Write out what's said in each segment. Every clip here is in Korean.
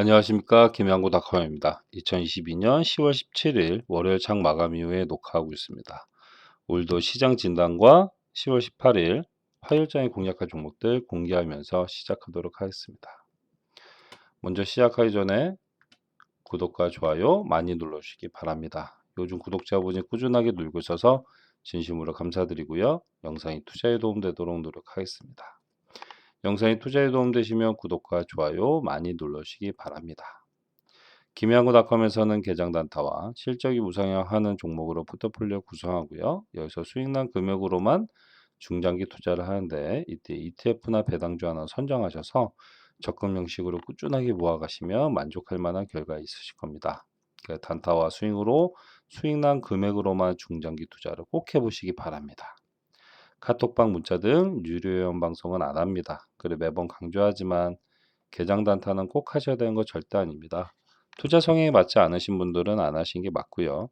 안녕하십니까 김양구 닷컴입니다. 2022년 10월 17일 월요일 장 마감 이후에 녹화하고 있습니다. 오늘도 시장 진단과 10월 18일 화요일장에 공략할 종목들 공개하면서 시작하도록 하겠습니다. 먼저 시작하기 전에 구독과 좋아요 많이 눌러주시기 바랍니다. 요즘 구독자분이 꾸준하게 늘고 있어서 진심으로 감사드리고요. 영상이 투자에 도움되도록 노력하겠습니다. 영상이 투자에 도움되시면 구독과 좋아요 많이 눌러주시기 바랍니다. 김양구닷컴에서는 개장 단타와 실적이 우상향하는 종목으로 포트폴리오 구성하고요. 여기서 수익난 금액으로만 중장기 투자를 하는데 이때 ETF나 배당주 하나 선정하셔서 적금 형식으로 꾸준하게 모아가시면 만족할 만한 결과 있으실 겁니다. 그러니까 단타와 스윙으로 수익난 금액으로만 중장기 투자를 꼭 해보시기 바랍니다. 카톡방 문자 등 유료 회원 방송은 안 합니다. 그래 매번 강조하지만 개장 단타는 꼭 하셔야 되는 거 절대 아닙니다. 투자 성향에 맞지 않으신 분들은 안 하신 게 맞고요.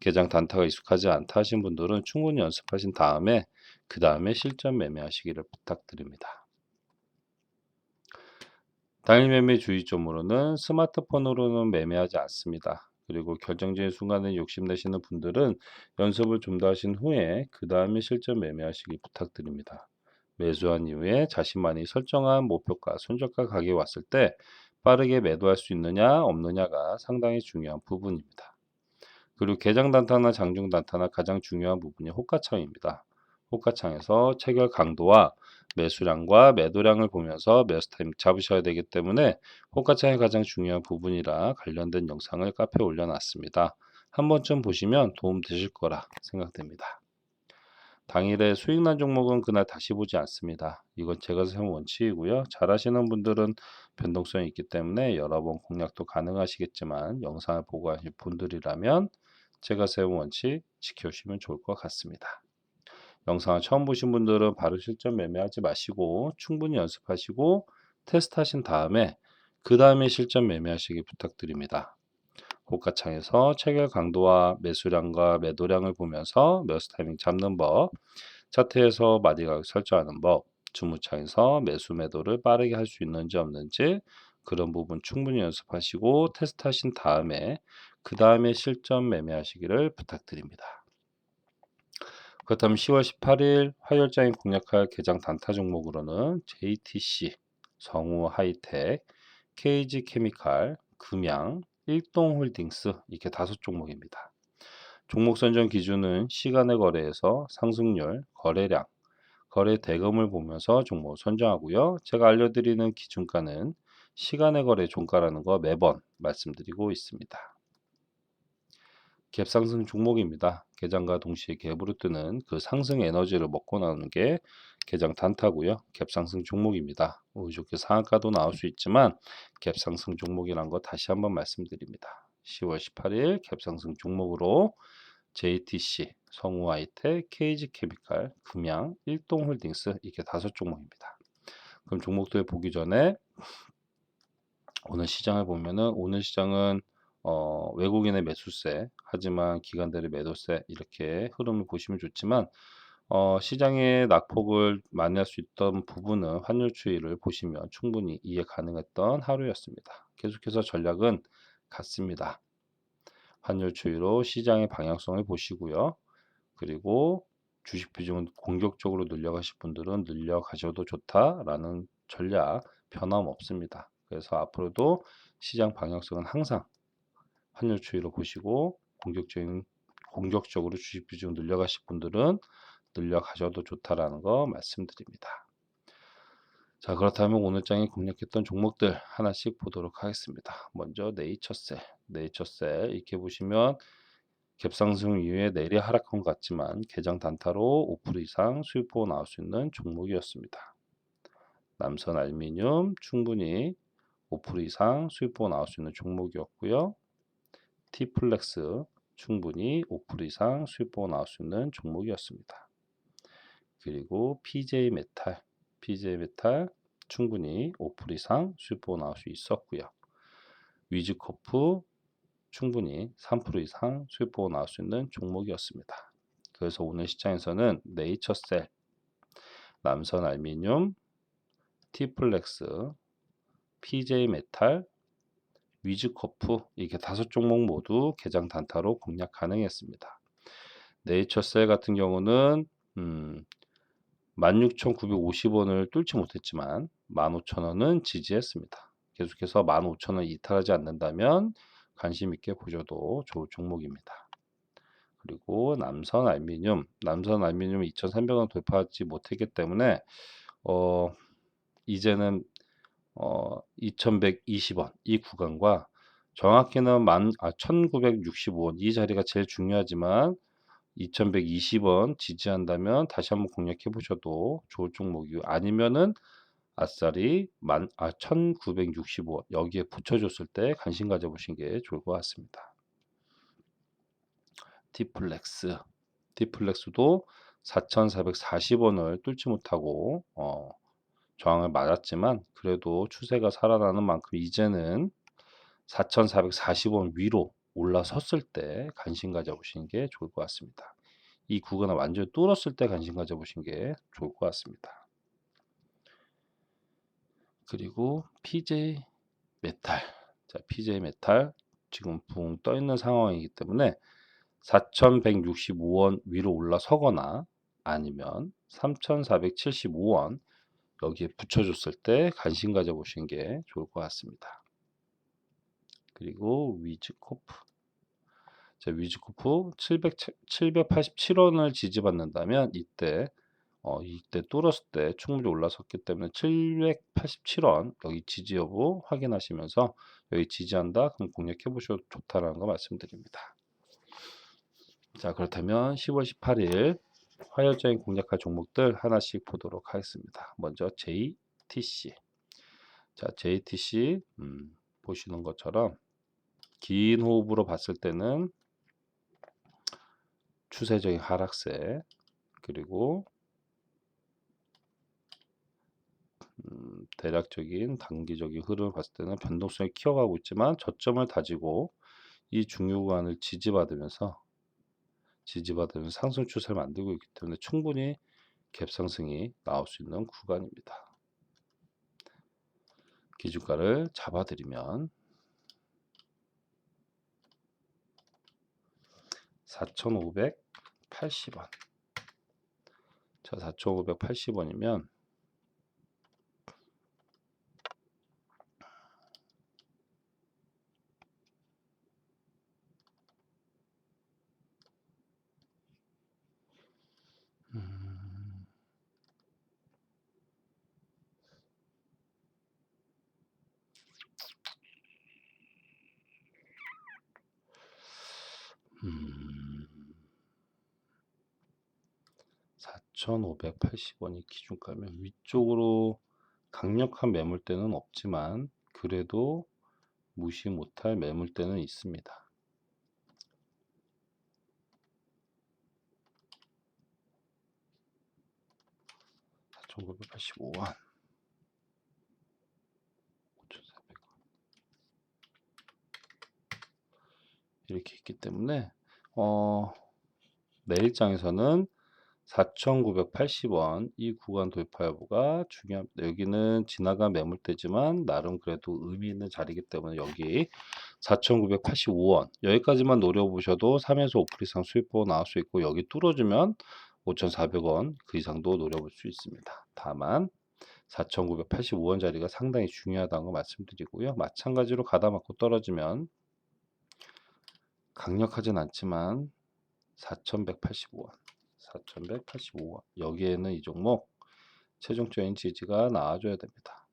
개장 단타가 익숙하지 않다 하신 분들은 충분히 연습하신 다음에 그 다음에 실전 매매하시기를 부탁드립니다. 당일 매매 주의점으로는 스마트폰으로는 매매하지 않습니다. 그리고 결정적인 순간에 욕심내시는 분들은 연습을 좀 더 하신 후에 그 다음에 실전 매매하시기 부탁드립니다. 매수한 이후에 자신만이 설정한 목표가, 손절가 가격이 왔을 때 빠르게 매도할 수 있느냐 없느냐가 상당히 중요한 부분입니다. 그리고 개장 단타나 장중 단타나 가장 중요한 부분이 호가창입니다. 호가창에서 체결 강도와 매수량과 매도량을 보면서 매수 타임 잡으셔야 되기 때문에 호가창이 가장 중요한 부분이라 관련된 영상을 카페에 올려놨습니다. 한 번쯤 보시면 도움 되실 거라 생각됩니다. 당일에 수익 난 종목은 그날 다시 보지 않습니다. 이건 제가 세운 원칙이고요. 잘하시는 분들은 변동성이 있기 때문에 여러 번 공략도 가능하시겠지만 영상을 보고 하실 분들이라면 제가 세운 원칙 지켜주시면 좋을 것 같습니다. 영상을 처음 보신 분들은 바로 실전 매매하지 마시고 충분히 연습하시고 테스트하신 다음에 그 다음에 실전 매매하시기 부탁드립니다. 고가창에서 체결 강도와 매수량과 매도량을 보면서 매수 타이밍 잡는 법, 차트에서 마디 가격 설정하는 법, 주무창에서 매수 매도를 빠르게 할 수 있는지 없는지 그런 부분 충분히 연습하시고 테스트하신 다음에 그 다음에 실전 매매하시기를 부탁드립니다. 그렇다면 10월 18일 화요일장에 공략할 개장 단타 종목으로는 JTC, 성우 하이텍, KG 케미칼, 금양, 일동홀딩스 이렇게 다섯 종목입니다. 종목 선정 기준은 시간의 거래에서 상승률, 거래량, 거래 대금을 보면서 종목 선정하고요. 제가 알려드리는 기준가는 시간의 거래 종가라는 거 매번 말씀드리고 있습니다. 갭 상승 종목입니다. 개장과 동시에 갭으로 뜨는 그 상승 에너지를 먹고 나오는 게 개장 단타고요. 갭 상승 종목입니다. 운 좋게 상한가도 나올 수 있지만 갭 상승 종목이란 거 다시 한번 말씀드립니다. 10월 18일 갭 상승 종목으로 JTC, 성우아이텍, KG케미칼, 금양, 일동홀딩스 이렇게 다섯 종목입니다. 그럼 종목들 보기 전에 오늘 시장을 보면은 오늘 시장은 어, 외국인의 매수세, 하지만 기관들의 매도세 이렇게 흐름을 보시면 좋지만 어, 시장의 낙폭을 만회할 수 있던 부분은 환율 추이를 보시면 충분히 이해 가능했던 하루였습니다. 계속해서 전략은 같습니다. 환율 추이로 시장의 방향성을 보시고요. 그리고 주식 비중은 공격적으로 늘려가실 분들은 늘려가셔도 좋다라는 전략 변함없습니다. 그래서 앞으로도 시장 방향성은 항상 환율 추이로 보시고 공격적인 공격적으로 주식 비중 늘려가실 분들은 늘려가셔도 좋다라는 거 말씀드립니다. 자 그렇다면 오늘 장에 공략했던 종목들 하나씩 보도록 하겠습니다. 먼저 네이처셀, 네이처셀 이렇게 보시면 갭상승 이후에 내리 하락한 것 같지만 개장 단타로 5% 이상 수익 보고 나올 수 있는 종목이었습니다. 남선 알미늄 충분히 5% 이상 수익 보고 나올 수 있는 종목이었고요. T플렉스 충분히 5% 이상 수익 보고 나올 수 있는 종목이었습니다. 그리고 PJ 메탈, PJ 메탈 충분히 5% 이상 수익 보고 나올 수 있었고요. 위즈코프 충분히 3% 이상 수익 보고 나올 수 있는 종목이었습니다. 그래서 오늘 시장에서는 네이처셀, 남선 알미늄, 티플렉스, PJ 메탈, 위즈코프 이게 다섯 종목 모두 개장 단타로 공략 가능했습니다. 네이처셀 같은 경우는 음, 16,950원을 뚫지 못했지만 15,000원은 지지했습니다. 계속해서 15,000원 이탈하지 않는다면 관심 있게 보셔도 좋을 종목입니다. 그리고 남선 알미늄, 남선 알미늄 2,300원 돌파하지 못했기 때문에 어, 이제는 어, 2,120원. 이 구간과 정확히는 만, 아, 1,965원. 이 자리가 제일 중요하지만 2,120원 지지한다면 다시 한번 공략해 보셔도 좋을 종목이고 아니면은 아싸리 만, 아, 1965원. 여기에 붙여줬을 때 관심 가져보신 게 좋을 것 같습니다. 디플렉스. 디플렉스도 4,440원을 뚫지 못하고 어, 저항을 맞았지만 그래도 추세가 살아나는 만큼 이제는 4,440원 위로 올라섰을 때 관심 가져보시는 게 좋을 것 같습니다. 이 구간을 완전히 뚫었을 때 관심 가져보시는 게 좋을 것 같습니다. 그리고 PJ 메탈. 자, PJ 메탈 지금 붕 떠 있는 상황이기 때문에 4,165원 위로 올라서거나 아니면 3,475원 여기에 붙여줬을 때 관심 가져보시는 게 좋을 것 같습니다. 그리고 위즈코프. 자, 위즈코프 700, 787원을 지지받는다면 이때 어, 이때 뚫었을 때 충분히 올라섰기 때문에 787원 여기 지지 여부 확인하시면서 여기 지지한다 그럼 공략해 보셔도 좋다라는 거 말씀드립니다. 자 그렇다면 10월 18일 화요일장에 공략할 종목들 하나씩 보도록 하겠습니다. 먼저 JTC 자 JTC 음, 보시는 것처럼 긴 호흡으로 봤을 때는 추세적인 하락세 그리고 음, 대략적인 단기적인 흐름을 봤을 때는 변동성이 키워가고 있지만 저점을 다지고 이 중요 구간을 지지받으면서 지지받으면서 상승 추세를 만들고 있기 때문에 충분히 갭 상승이 나올 수 있는 구간입니다. 기준가를 잡아드리면 4,580원. 자, 4,580원이면 음, 음, 4,580원이 기준가면 위쪽으로 강력한 매물대는 없지만 그래도 무시 못할 매물대는 있습니다. 4,985원 5,400원 이렇게 있기 때문에 어, 내일장에서는 4,980원 이 구간 돌파 여부가 중요합니다. 여기는 지나간 매물대지만 나름 그래도 의미 있는 자리이기 때문에 여기 4,985원 여기까지만 노려보셔도 3에서 5% 이상 수익 보고 나올 수 있고 여기 뚫어주면 5,400원 그 이상도 노려볼 수 있습니다. 다만 4,985원 자리가 상당히 중요하다는 거 말씀드리고요. 마찬가지로 가다 맞고 떨어지면 강력하진 않지만 4,185원 4,185원 여기에는 이 종목 최종적인 지지가 나와줘야 됩니다.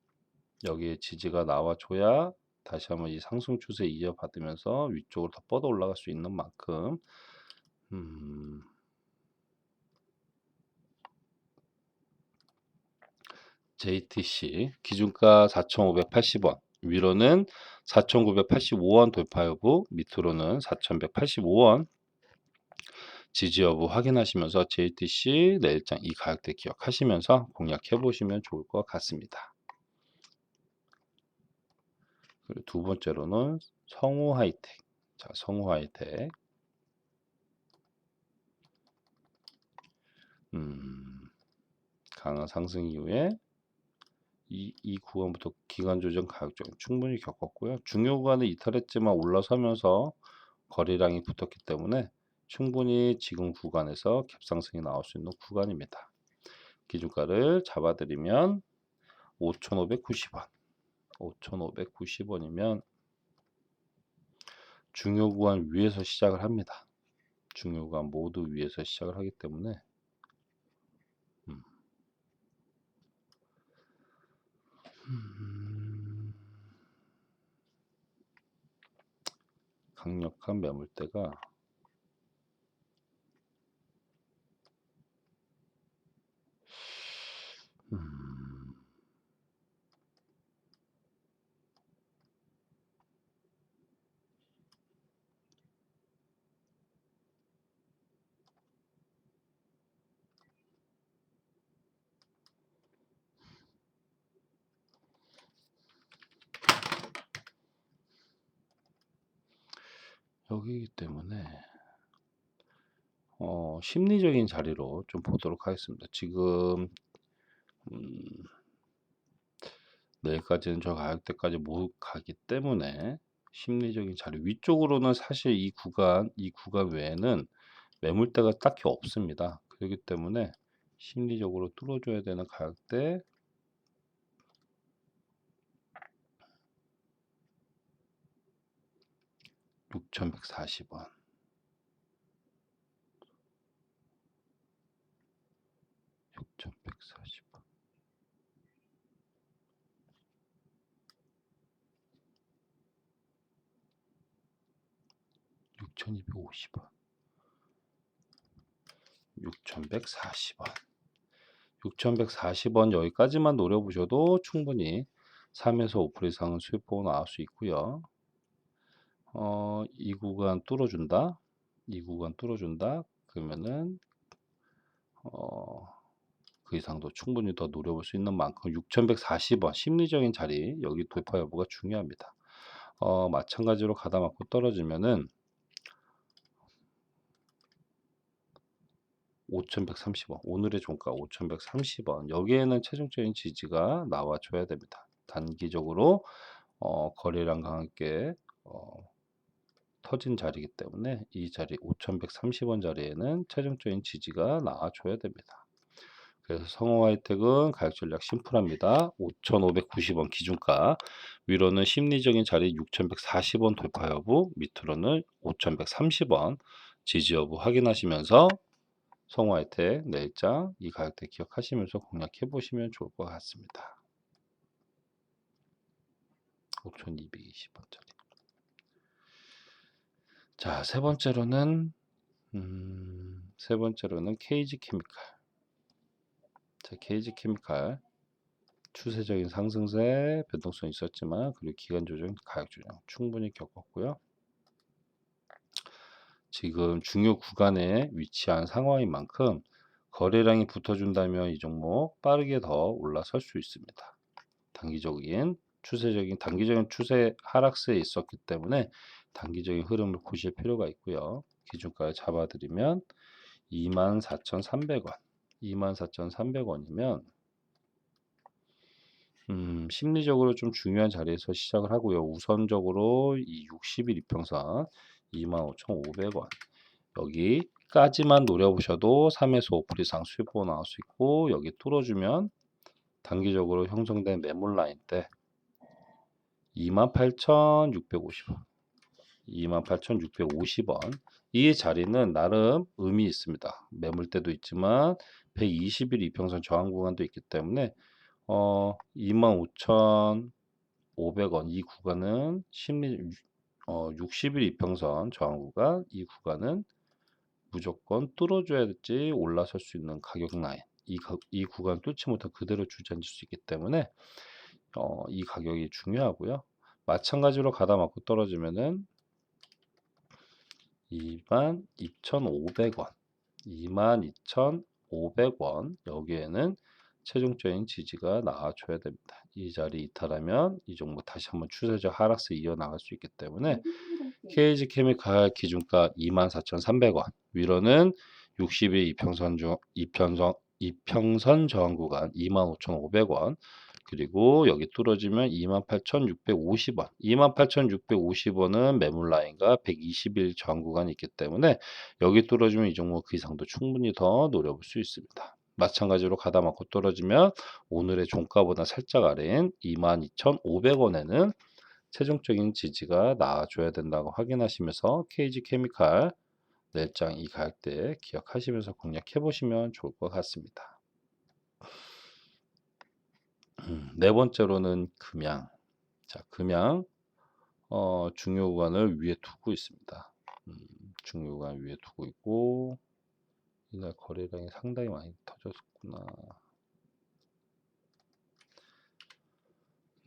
여기에 지지가 나와줘야 다시 한번 이 상승 추세 이어받으면서 위쪽으로 더 뻗어 올라갈 수 있는 만큼 음, JTC 기준가 4,580원 위로는 4,985원 돌파 여부 밑으로는 4,185원 지지 여부 확인하시면서 JTC 내일장 이 가격대 기억하시면서 공략해 보시면 좋을 것 같습니다. 그리고 두 번째로는 성우 하이텍. 자, 성우 하이텍. 음, 강한 상승 이후에 이, 이 구간부터 기간 조정 가격 조정 충분히 겪었고요. 중요 구간에 이탈했지만 올라서면서 거래량이 붙었기 때문에 충분히 지금 구간에서 갭상승이 나올 수 있는 구간입니다. 기준가를 잡아드리면 5,590원, 5,590원이면 중요 구간 위에서 시작을 합니다. 중요 구간 모두 위에서 시작을 하기 때문에 음. 음. 강력한 매물대가 음. 여기이기 때문에 어, 심리적인 자리로 좀 보도록 하겠습니다. 지금 음, 내일까지는 저 가격대까지 못 가기 때문에 심리적인 자리 위쪽으로는 사실 이 구간 이 구간 외에는 매물대가 딱히 없습니다. 그렇기 때문에 심리적으로 뚫어줘야 되는 가격대 6,140원 6,140원 육천이백오십 원, 육천백사십 원, 육천백사십 원 여기까지만 노려보셔도 충분히 3에서 5% 이상은 수익 보고 나올 수 있고요. 어, 이 구간 뚫어준다. 이 구간 뚫어준다. 그러면은 어, 그 이상도 충분히 더 노려볼 수 있는 만큼 6140원 심리적인 자리 여기 돌파 여부가 중요합니다. 어, 마찬가지로 가다 맞고 떨어지면은 5130원 오늘의 종가 5130원 여기에는 최종적인 지지가 나와줘야 됩니다. 단기적으로 어, 거래량과 함께 어, 터진 자리이기 때문에 이 자리 5130원 자리에는 최종적인 지지가 나와줘야 됩니다. 그래서 성호 하이텍은 가격 전략 심플합니다. 5,590원 기준가, 위로는 심리적인 자리 6,140원 돌파 여부, 밑으로는 5,130원 지지 여부 확인하시면서 성호 하이텍 내일장 이 가격대 기억하시면서 공략해 보시면 좋을 것 같습니다. 5,220원짜리. 자, 세 번째로는 음, 세 번째로는 케이지 케미칼. 자, 케이지 케미칼 추세적인 상승세 변동성이 있었지만 그리고 기간 조정, 가격 조정 충분히 겪었고요. 지금 중요 구간에 위치한 상황인 만큼 거래량이 붙어준다면 이 종목 빠르게 더 올라설 수 있습니다. 단기적인 추세적인 단기적인 추세 하락세에 있었기 때문에 단기적인 흐름을 보실 필요가 있고요. 기준가 잡아드리면 24,300원, 24,300원이면 음, 심리적으로 좀 중요한 자리에서 시작을 하고요. 우선적으로 이 60일 이평선 25,500원 여기까지만 노려보셔도 3에서 5% 이상 수익 보고 나올 수 있고 여기 뚫어주면 단기적으로 형성된 매물 라인 때 28,650원 28,650원. 이 자리는 나름 의미 있습니다. 매물대도 있지만 120일 이평선 저항 구간도 있기 때문에 어 25,500원 이 구간은 심리 어 60일 이평선 저항 구간 이 구간은 무조건 뚫어줘야지 올라설 수 있는 가격 라인 이, 가, 이 구간 뚫지 못하 그대로 주저앉을 수 있기 때문에 어, 이 가격이 중요하고요. 마찬가지로 가다 맞고 떨어지면은 22,500원 22,500원 여기에는 최종적인 지지가 나와줘야 됩니다. 이 자리 이탈하면 이 종목 다시 한번 추세적 하락세 이어나갈 수 있기 때문에 KG 케미칼 기준가 24,300원 위로는 60일 이평선 중 이평선 이평선 저항 구간 25,500원 그리고 여기 뚫어지면 28,650원. 28,650원은 매물 라인과 120일 저항 구간이 있기 때문에 여기 뚫어지면 이 종목 그 이상도 충분히 더 노려볼 수 있습니다. 마찬가지로 가다 맞고 떨어지면 오늘의 종가보다 살짝 아래인 22,500원에는 최종적인 지지가 나와줘야 된다고 확인하시면서 KG 케미칼 내장 이 가격대 기억하시면서 공략해 보시면 좋을 것 같습니다. 음, 네 번째로는 금양. 자, 금양 어, 중요 구간을 위에 두고 있습니다. 음, 중요 구간 위에 두고 있고 이날 거래량이 상당히 많이 터졌구나.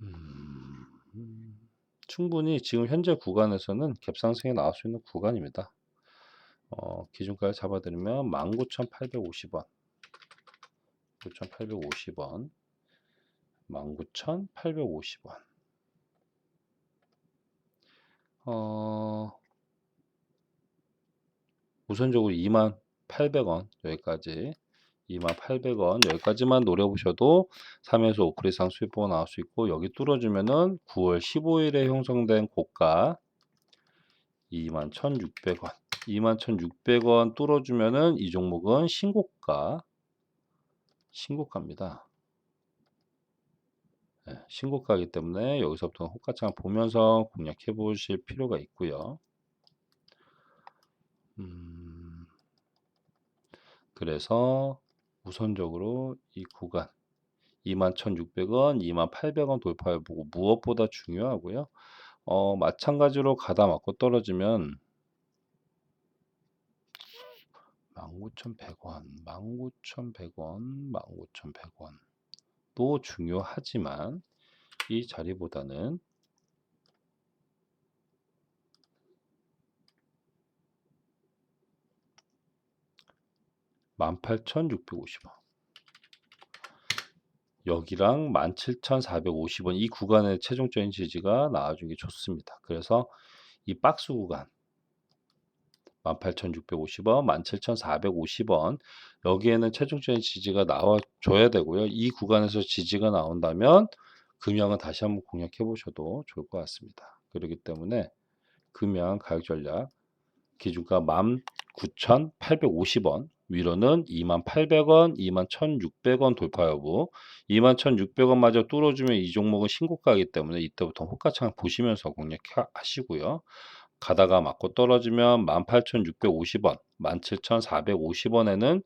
음, 음, 충분히 지금 현재 구간에서는 갭상승이 나올 수 있는 구간입니다. 어, 기준가를 잡아드리면 19,850원, 9,850원, 19,850원. 어, 우선적으로 28,800원 여기까지 28,800원 여기까지만 노려보셔도 3에서 5% 이상 수익보가 나올 수 있고 여기 뚫어주면은 9월 15일에 형성된 고가 21,600원 21,600원 뚫어주면은 이 종목은 신고가 신고가입니다. 네, 신고가이기 때문에 여기서부터 호가창 보면서 공략해 보실 필요가 있고요. 음, 그래서 우선적으로 이 구간 21,600원, 28,000원 돌파해 보고 무엇보다 중요하고요. 어, 마찬가지로 가다 맞고 떨어지면 19,100원, 19,100원, 19,100원 도 중요하지만 이 자리보다는 (18,650원) 여기랑 17,450원 이 구간의 최종적인 지지가 나와주는 게 좋습니다. 그래서 이 박스 구간 18,650원, 17,450원 여기에는 최종적인 지지가 나와줘야 되고요. 이 구간에서 지지가 나온다면 금양은 다시 한번 공략해 보셔도 좋을 것 같습니다. 그렇기 때문에 금양 가격 전략 기준가 19,850원 위로는 28,000원, 21,600원 돌파 여부 21,600원 마저 뚫어주면 이 종목은 신고가이기 때문에 이때부터 호가창 보시면서 공략하시고요. 가다가 맞고 떨어지면 18,650원, 17,450원에는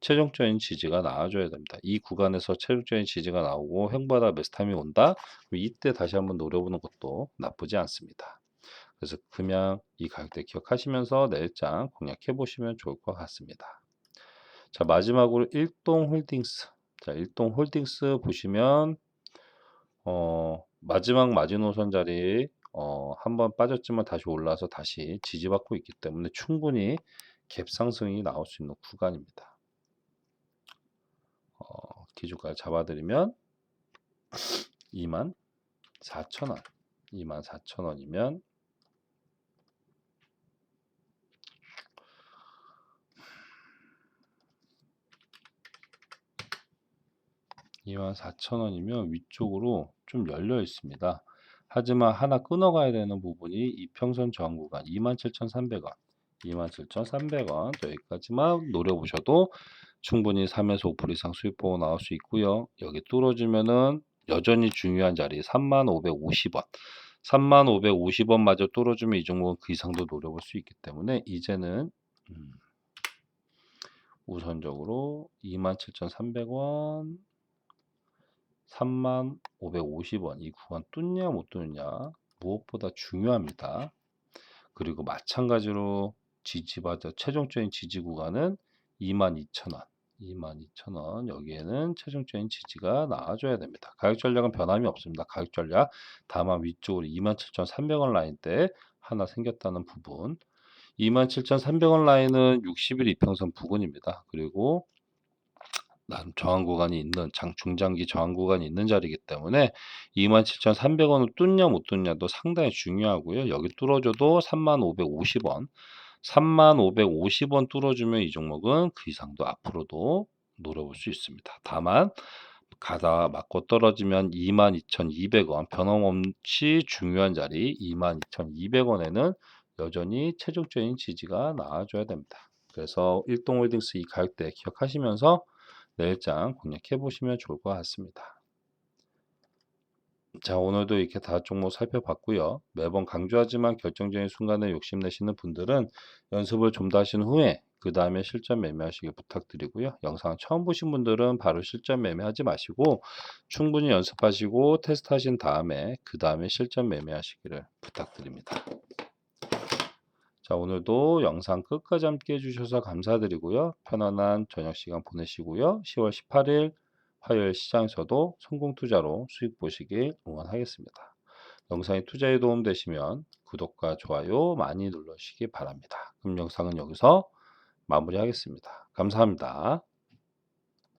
최종적인 지지가 나와줘야 됩니다. 이 구간에서 최종적인 지지가 나오고 횡보하다 메스탐이 온다? 이때 다시 한번 노려보는 것도 나쁘지 않습니다. 그래서 그냥 이 가격대 기억하시면서 내일장 공략해 보시면 좋을 것 같습니다. 자 마지막으로 일동 홀딩스. 자 일동 홀딩스 보시면 어, 마지막 마지노선 자리 어, 한번 빠졌지만 다시 올라서 다시 지지받고 있기 때문에 충분히 갭 상승이 나올 수 있는 구간입니다. 어, 기준가를 잡아드리면 2만 4천원 2만 4천원이면 2만 4천원이면 위쪽으로 좀 열려 있습니다. 하지만 하나 끊어가야 되는 부분이 이평선 저항 구간 27,300원 27,300원 여기까지만 노려보셔도 충분히 3에서 5% 이상 수익 보고 나올 수 있고요. 여기 뚫어주면은 여전히 중요한 자리 3550원 3550원 마저 뚫어주면 이 종목은 그 이상도 노려볼 수 있기 때문에 이제는 음, 우선적으로 27,300원 3550원 이 구간 뚫냐 못 뚫냐 무엇보다 중요합니다. 그리고 마찬가지로 지지받아 최종적인 지지 구간은 22,000원 22,000원 여기에는 최종적인 지지가 나와줘야 됩니다. 가격 전략은 변함이 없습니다. 가격 전략 다만 위쪽으로 27,300원 라인 때 하나 생겼다는 부분 27,300원 라인은 60일 이평선 부근입니다. 그리고 난 저항 구간이 있는 장 중장기 저항 구간이 있는 자리이기 때문에 27,300원을 뚫냐 못 뚫냐도 상당히 중요하고요. 여기 뚫어줘도 3550원 3550원 뚫어주면 이 종목은 그 이상도 앞으로도 노려볼 수 있습니다. 다만 가다 맞고 떨어지면 22,200원 변함없이 중요한 자리 22,200원에는 여전히 최종적인 지지가 나와줘야 됩니다. 그래서 일동홀딩스 이 가격대 기억하시면서 내일장 공략해 보시면 좋을 것 같습니다. 자, 오늘도 이렇게 다 종목 살펴봤고요. 매번 강조하지만 결정적인 순간에 욕심내시는 분들은 연습을 좀 더 하신 후에 그 다음에 실전 매매하시길 부탁드리고요. 영상 처음 보신 분들은 바로 실전 매매하지 마시고 충분히 연습하시고 테스트하신 다음에 그 다음에 실전 매매하시기를 부탁드립니다. 자, 오늘도 영상 끝까지 함께 해주셔서 감사드리고요. 편안한 저녁 시간 보내시고요. 10월 18일 화요일 시장에서도 성공 투자로 수익 보시길 응원하겠습니다. 영상이 투자에 도움 되시면 구독과 좋아요 많이 눌러주시기 바랍니다. 그럼 영상은 여기서 마무리하겠습니다. 감사합니다.